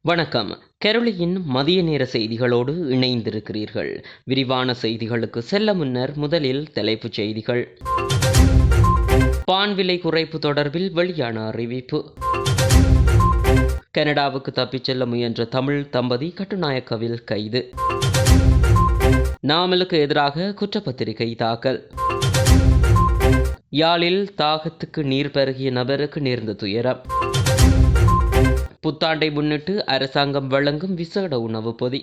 வணக்கம். கெரளியின் மதிய நேர செய்திகளோடு இணைந்திருக்கிறீர்கள். விரிவான செய்திகளுக்கு செல்ல முன்னர் முதலில் தலைப்புச் செய்திகள். பான் விலை குறைப்பு தொடர்பில் வெளியான அறிவிப்பு. கனடாவுக்கு தப்பிச் செல்ல முயன்ற தமிழ் தம்பதி கட்டுநாயக்கவில் கைது. நாமலுக்கு எதிராக குற்றப்பத்திரிகை தாக்கல். யாழில் தாகத்துக்கு நீர் பருகிய நபருக்கு நேர்ந்த துயரம். புத்தாண்டை முன்னிட்டு அரசாங்கம் வழங்கும் விசேட உணவு பொதி.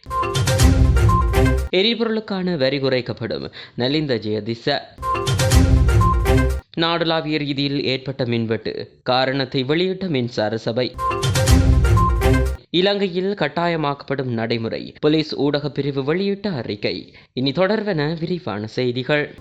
எரிபொருளுக்கான வரி குறைக்கப்படும். நலிந்த ஜெயதிச. நாடளாவிய ரீதியில் ஏற்பட்ட மின்வெட்டு. காரணத்தை வெளியிட்ட மின்சார சபை. இலங்கையில் கட்டாயமாக்கப்படும் நடைமுறை. போலீஸ் ஊடக பிரிவு வெளியிட்ட அறிக்கை. இனி தொடர்வென விரிவான செய்திகள்.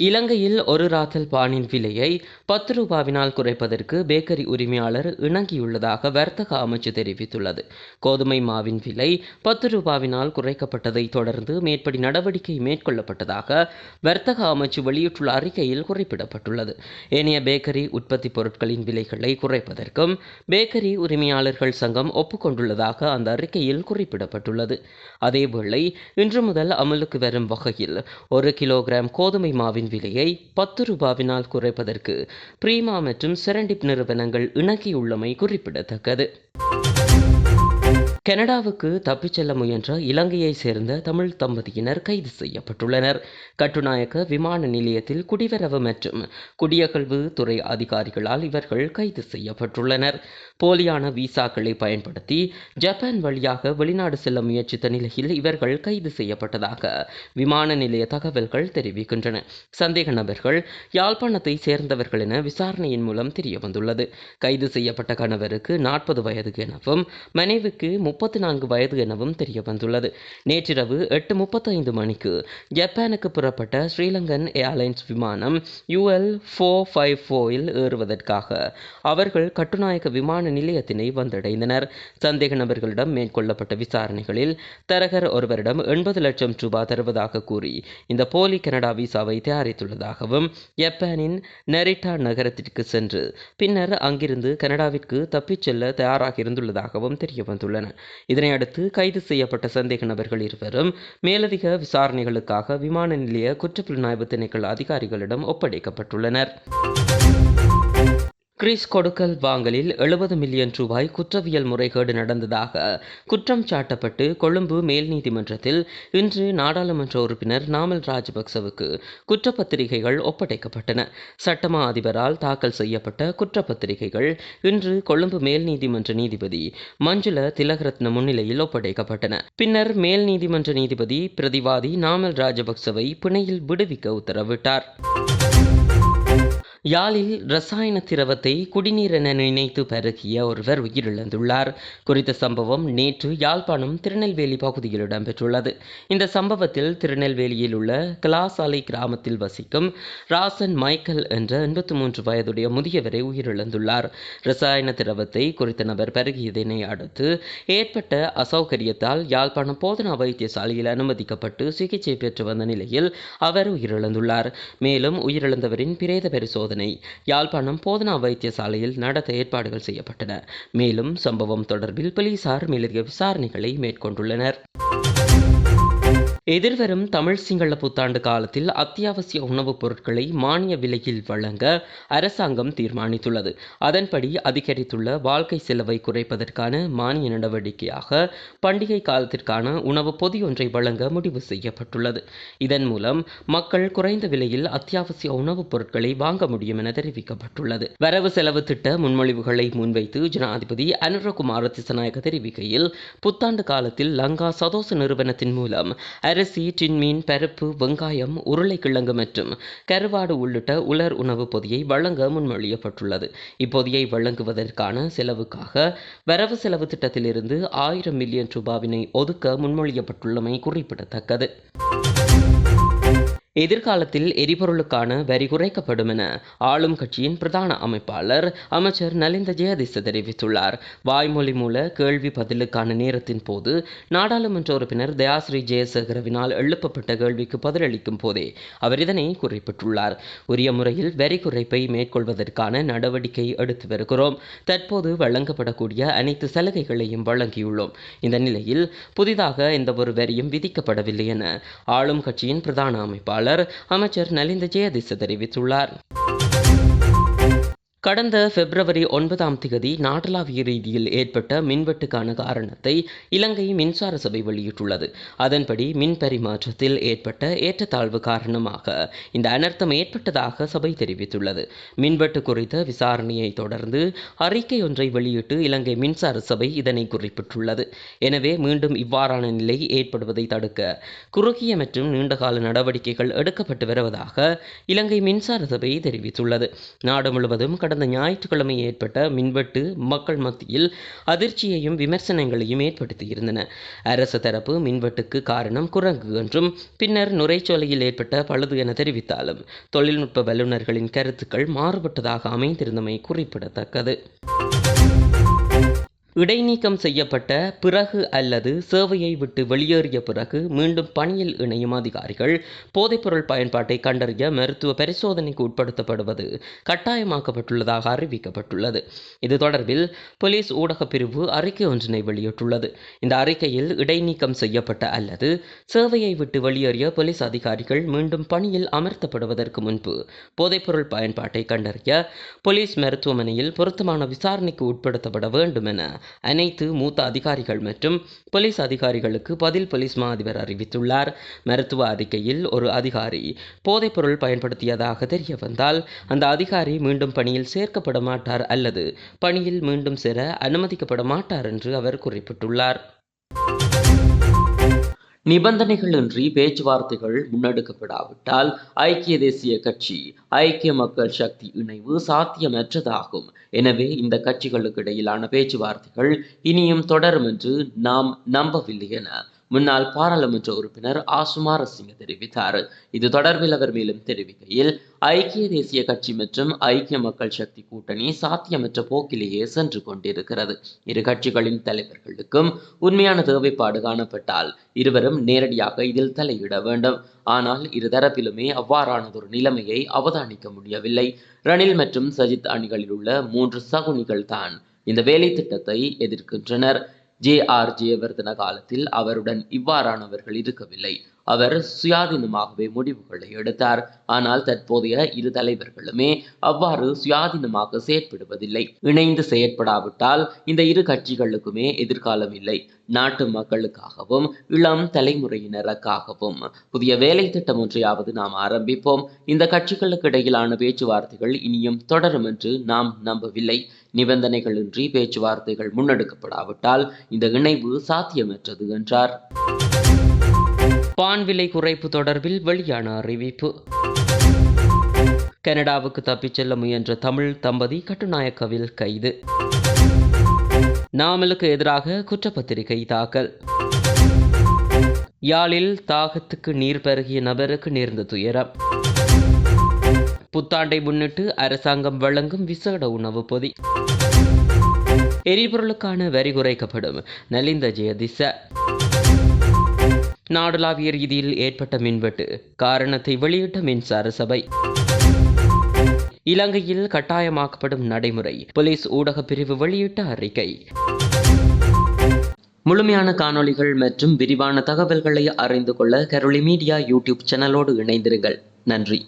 இலங்கையில் ஒரு ராத்தல் பானின் விலையை பத்து ரூபாவினால் குறைப்பதற்கு பேக்கரி உரிமையாளர் இணங்கியுள்ளதாக வர்த்தக அமைச்சு தெரிவித்துள்ளது. கோதுமை மாவின் விலை பத்து ரூபாவினால் குறைக்கப்பட்டதை தொடர்ந்து மேற்படி நடவடிக்கை மேற்கொள்ளப்பட்டதாக வர்த்தக அமைச்சு வெளியிட்டுள்ள அறிக்கையில் குறிப்பிடப்பட்டுள்ளது. ஏனைய பேக்கரி உற்பத்தி பொருட்களின் விலைகளை குறைப்பதற்கும் பேக்கரி உரிமையாளர்கள் சங்கம் ஒப்புக்கொண்டுள்ளதாக அந்த அறிக்கையில் குறிப்பிடப்பட்டுள்ளது. அதேவேளை இன்று முதல் அமலுக்கு வரும் வகையில் ஒரு கிலோகிராம் கோதுமை மாவின் விலையை பத்து ரூபாவினால் குறைப்பதற்கு பிரீமா மற்றும் செரண்டிப் நிறுவனங்கள் இணக்கியுள்ளமை குறிப்பிடத்தக்கது. கனடாவுக்கு தப்பிச் செல்ல முயன்ற இலங்கையை சேர்ந்த தமிழ் தம்பதியினர் கைது செய்யப்பட்டுள்ளனர். கட்டுநாயக்க விமான நிலையத்தில் குடிவரவு மற்றும் குடியகழ்வு துறை அதிகாரிகளால் இவர்கள் கைது செய்யப்பட்டுள்ளனர். போலியான விசாக்களை பயன்படுத்தி ஜப்பான் வழியாக வெளிநாடு செல்ல முயற்சித்த நிலையில் இவர்கள் கைது செய்யப்பட்டதாக விமான நிலைய தகவல்கள் தெரிவிக்கின்றன. சந்தேக நபர்கள் யாழ்ப்பாணத்தை சேர்ந்தவர்கள் என விசாரணையின் மூலம் தெரியவந்துள்ளது. கைது செய்யப்பட்ட கணவருக்கு நாற்பது வயது எனவும் மனைவிக்கு முப்பத்தி நான்கு வயது எனவும் தெரிய வந்துள்ளது நேற்றிரவு எட்டு முப்பத்தைந்து மணிக்கு ஜப்பானுக்கு புறப்பட்ட ஸ்ரீலங்கன் ஏர்லைன்ஸ் விமானம் யுஎல் ஃபோர் ஃபைவ் ஃபோரில் ஏறுவதற்காக அவர்கள் கட்டுநாயக்க விமான நிலையத்தினை வந்தடைந்தனர். சந்தேக நபர்களிடம் மேற்கொள்ளப்பட்ட விசாரணைகளில் தரகர் ஒருவரிடம் எண்பது லட்சம் ரூபாய் தருவதாக கூறி இந்த போலி கனடா விசாவை தயாரித்துள்ளதாகவும் ஜப்பானின் நெரிட்டா நகரத்திற்கு சென்று பின்னர் அங்கிருந்து கனடாவிற்கு தப்பிச் செல்ல தயாராக இருந்துள்ளதாகவும் தெரிய வந்துள்ளன இதனை அடுத்து கைது செய்யப்பட்ட சந்தேக நபர்கள் இருவரும் மேலதிக விசாரணைகளுக்காக விமான நிலைய குற்றப்புலனாய்வு திணைக்கள அதிகாரிகளிடம் ஒப்படைக்கப்பட்டுள்ளனர். கிறிஸ் கொடுக்கல் வாங்கலில் எழுபது மில்லியன் ரூபாய் குற்றவியல் முறைகேடு நடந்ததாக குற்றம் சாட்டப்பட்டு கொழும்பு மேல் நீதிமன்றத்தில் இன்று நாடாளுமன்ற உறுப்பினர் நாமல் ராஜபக்சவுக்கு குற்றப்பத்திரிகைகள் ஒப்படைக்கப்பட்டன. சட்டமா அதிபரால் தாக்கல் செய்யப்பட்ட குற்றப்பத்திரிகைகள் இன்று கொழும்பு மேல் நீதிமன்ற நீதிபதி மஞ்சுள திலகரத்ன முன்னிலையில் ஒப்படைக்கப்பட்டன. பின்னர் மேல் நீதிமன்ற நீதிபதி பிரதிவாதி நாமல் ராஜபக்சவை பிணையில் விடுவிக்க உத்தரவிட்டார். யாழில் ரசாயன திரவத்தை குடிநீர் என நினைத்து பருகிய ஒருவர் உயிரிழந்துள்ளார். குறித்த சம்பவம் நேற்று யாழ்ப்பாணம் திருநெல்வேலி பகுதியில் இடம்பெற்றுள்ளது. இந்த சம்பவத்தில் திருநெல்வேலியில் உள்ள கலாசாலை கிராமத்தில் வசிக்கும் ராசன் மைக்கேல் என்ற எண்பத்தி மூன்று வயதுடைய முதியவரை உயிரிழந்துள்ளார். ரசாயன திரவத்தை குறித்த நபர் பருகியதனை அடுத்து ஏற்பட்ட அசௌகரியத்தால் யாழ்ப்பாணம் போதனா வைத்தியசாலையில் அனுமதிக்கப்பட்டு சிகிச்சை பெற்று வந்த நிலையில் அவர் உயிரிழந்துள்ளார். மேலும் உயிரிழந்தவரின் பிரேத பரிசோதனை யாழ்ப்பாணம் போதனா வைத்தியசாலையில் நடத்த ஏற்பாடுகள் செய்யப்பட்டன. மேலும் சம்பவம் தொடர்பில் போலீசார் மேலதிக விசாரணைகளை மேற்கொண்டுள்ளனர். எதிர்வரும் தமிழ் சிங்கள புத்தாண்டு காலத்தில் அத்தியாவசிய உணவுப் பொருட்களை மானிய விலையில் வழங்க அரசாங்கம் தீர்மானித்துள்ளது. அதன்படி அதிகரித்துள்ள வாழ்க்கை செலவை குறைப்பதற்கான மானிய நடவடிக்கையாக பண்டிகை காலத்திற்கான உணவு பொதியொன்றை வழங்க முடிவு செய்யப்பட்டுள்ளது. இதன் மூலம் மக்கள் குறைந்த விலையில் அத்தியாவசிய உணவுப் பொருட்களை வாங்க முடியும் என தெரிவிக்கப்பட்டுள்ளது. வரவு செலவு திட்ட முன்மொழிவுகளை முன்வைத்து ஜனாதிபதி அனுரகுமார திசநாயக தெரிவிக்கையில் புத்தாண்டு காலத்தில் லங்கா சதோச நிறுவனத்தின் மூலம் அரிசி டின்மீன் பருப்பு வெங்காயம் உருளைக்கிழங்கு மற்றும் கருவாடு உள்ளிட்ட உலர் உணவு பொதியை வழங்க முன்மொழியப்பட்டுள்ளது. இப்பொதியை வழங்குவதற்கான செலவுக்காக வரவு செலவு திட்டத்திலிருந்து ஆயிரம் மில்லியன் ரூபாவினை ஒதுக்க முன்மொழியப்பட்டுள்ளமை குறிப்பிடத்தக்கது. எதிர்காலத்தில் எரிபொருளுக்கான வரி குறைக்கப்படும் என ஆளும் கட்சியின் பிரதான அமைப்பாளர் அமைச்சர் நலிந்த ஜெயதிச தெரிவித்துள்ளார். வாய்மொழி மூல கேள்வி பதிலுக்கான நேரத்தின் போது நாடாளுமன்ற உறுப்பினர் தயாஸ்ரீ ஜெயசேகரவினால் எழுப்பப்பட்ட கேள்விக்கு பதிலளிக்கும் போதே அவர் இதனை குறிப்பிட்டுள்ளார். உரிய முறையில் வரி குறைப்பை மேற்கொள்வதற்கான நடவடிக்கை எடுத்து வருகிறோம். தற்போது வழங்கப்படக்கூடிய அனைத்து சலுகைகளையும் வழங்கியுள்ளோம். இந்த நிலையில் புதிதாக எந்தவொரு வரியும் விதிக்கப்படவில்லை என ஆளும் கட்சியின் பிரதான அமைப்பாளர் அமைச்சர் நலிந்த ஜெயதிச தெரிவித்துள்ளார். கடந்த பிப்ரவரி ஒன்பதாம் தேதி நாடளாவிய ரீதியில் ஏற்பட்ட மின்வெட்டுக்கான காரணத்தை இலங்கை மின்சார சபை வெளியிட்டுள்ளது. அதன்படி மின் பரிமாற்றத்தில் ஏற்பட்ட ஏற்றத்தாழ்வு காரணமாக இந்த அனர்த்தம் ஏற்பட்டதாக சபை தெரிவித்துள்ளது. மின்வெட்டு குறித்த விசாரணையை தொடர்ந்து அறிக்கை ஒன்றை வெளியிட்டு இலங்கை மின்சார சபை இதனை குறிப்பிட்டுள்ளது. எனவே மீண்டும் இவ்வாறான நிலை ஏற்படுவதை தடுக்க குறுகிய மற்றும் நீண்டகால நடவடிக்கைகள் எடுக்கப்பட்டு வருவதாக இலங்கை மின்சார சபை தெரிவித்துள்ளது. நாடு முழுவதும் கடந்த ஞாயிற்றுக்கிழமை ஏற்பட்ட மின்வெட்டு மக்கள் மத்தியில் அதிர்ச்சியையும் விமர்சனங்களையும் ஏற்படுத்தியிருந்தன. அரசு தரப்பு மின்வெட்டுக்கு காரணம் குரங்கு என்றும் பின்னர் நுரைச்சோலையில் ஏற்பட்ட பழுது என தெரிவித்தாலும் தொழில்நுட்ப வல்லுநர்களின் கருத்துக்கள் மாறுபட்டதாக அமைந்திருந்தமை குறிப்பிடத்தக்கது. இடைநீக்கம் செய்யப்பட்ட பிறகு அல்லது சேவையை விட்டு வெளியேறிய பிறகு மீண்டும் பணியில் இணையும் அதிகாரிகள் போதைப்பொருள் பயன்பாட்டை கண்டறிய மருத்துவ பரிசோதனைக்கு உட்படுத்தப்படுவது கட்டாயமாக்கப்பட்டுள்ளதாக அறிவிக்கப்பட்டுள்ளது. இது தொடர்பில் போலீஸ் ஊடகப் பிரிவு அறிக்கை ஒன்றினை வெளியிட்டுள்ளது. இந்த அறிக்கையில் இடைநீக்கம் செய்யப்பட்ட அல்லது சேவையை விட்டு வெளியேறிய போலீஸ் அதிகாரிகள் மீண்டும் பணியில் அமர்த்தப்படுவதற்கு முன்பு போதைப்பொருள் பயன்பாட்டை கண்டறிய போலீஸ் மருத்துவமனையில் பொருத்தமான விசாரணைக்கு உட்படுத்தப்பட வேண்டும் என அனைத்து மூத்த அதிகாரிகள் மற்றும் போலீஸ் அதிகாரிகளுக்கு பதில் போலீஸ் மா அதிபர் அறிவித்துள்ளார். மருத்துவ அறிக்கையில் ஒரு அதிகாரி போதைப்பொருள் பயன்படுத்தியதாக தெரிய வந்தால் அந்த அதிகாரி மீண்டும் பணியில் சேர்க்கப்பட மாட்டார் அல்லது பணியில் மீண்டும் சேர அனுமதிக்கப்பட மாட்டார் என்று அவர் குறிப்பிட்டுள்ளார். நிபந்தனைகளின்றி பேச்சுவார்த்தைகள் முன்னெடுக்கப்படாவிட்டால் ஐக்கிய தேசிய கட்சி ஐக்கிய மக்கள் சக்தி இணைவு சாத்தியமற்றதாகும். எனவே இந்த கட்சிகளுக்கு இடையிலான பேச்சுவார்த்தைகள் இனியும் தொடரும் என்று நாம் நம்பவில்லை என முன்னாள் பாராளுமன்ற உறுப்பினர் ஆ சுமாரசிங்க தெரிவித்தார். இது தொடர்பில் அவர் மேலும் தெரிவிக்கையில் ஐக்கிய தேசிய கட்சி மற்றும் ஐக்கிய மக்கள் சக்தி கூட்டணி சாத்தியமற்ற போக்கிலேயே சென்று கொண்டிருக்கிறது. இரு கட்சிகளின் தலைவர்களுக்கும் உண்மையான தேவைப்பாடு காணப்பட்டால் இருவரும் நேரடியாக இதில் தலையிட வேண்டும். ஆனால் இருதரப்பிலுமே அவ்வாறானதொரு நிலைமையை அவதானிக்க முடியவில்லை. ரணில் மற்றும் சஜித் அணிகளில் உள்ள மூன்று சகுனிகள் தான் இந்த வேலை திட்டத்தை எதிர்க்கின்றனர். ஜே ஆர் ஜெயவர்தன காலத்தில் அவருடன் இவ்வாறானவர்கள் இருக்கவில்லை. அவர் சுயாதீனமாகவே முடிவுகளை எடுத்தார். ஆனால் தற்போதைய இரு தலைவர்களுமே அவ்வாறு சுயாதீனமாக செயற்படுவதில்லை. இணைந்து செயற்படாவிட்டால் இந்த இரு கட்சிகளுக்குமே எதிர்காலம் இல்லை. நாட்டு மக்களுக்காகவும் இளம் தலைமுறையினருக்காகவும் புதிய வேலை திட்டம் ஒன்றையாவது நாம் ஆரம்பிப்போம். இந்த கட்சிகளுக்கு இடையிலான பேச்சுவார்த்தைகள் இனியும் தொடரும் என்று நாம் நம்பவில்லை. நிபந்தனைகளின்றி பேச்சுவார்த்தைகள் முன்னெடுக்கப்படாவிட்டால் இந்த இணைவு சாத்தியமற்றது என்றார். பான் விலை குறைப்பு தொடர்பில் வெளியான அறிவிப்பு. கனடாவுக்கு தப்பிச் செல்ல முயன்ற தமிழ் தம்பதி கட்டுநாயக்கவில் கைது. நாமலுக்கு எதிராக குற்றப்பத்திரிகை தாக்கல். யாழில் தாகத்துக்கு நீர் பருகிய நபருக்கு நேர்ந்த துயரம். புத்தாண்டை முன்னிட்டு அரசாங்கம் வழங்கும் விசேட உணவு பொதி. எரிபொருளுக்கான வரி குறைக்கப்படும். நலிந்த ஜெயதிச. நாடளாவிய ரீதியில் ஏற்பட்ட மின்வெட்டு காரணத்தை வெளியிட்ட மின்சார சபை. இலங்கையில் கட்டாயமாக்கப்படும் நடைமுறை போலீஸ் ஊடக பிரிவு வெளியிட்ட அறிக்கை. முழுமையான காணொளிகள் மற்றும் விரிவான தகவல்களை அறிந்து கொள்ள கரோலி மீடியா யூடியூப் சேனலோடு இணைந்திருங்கள். நன்றி.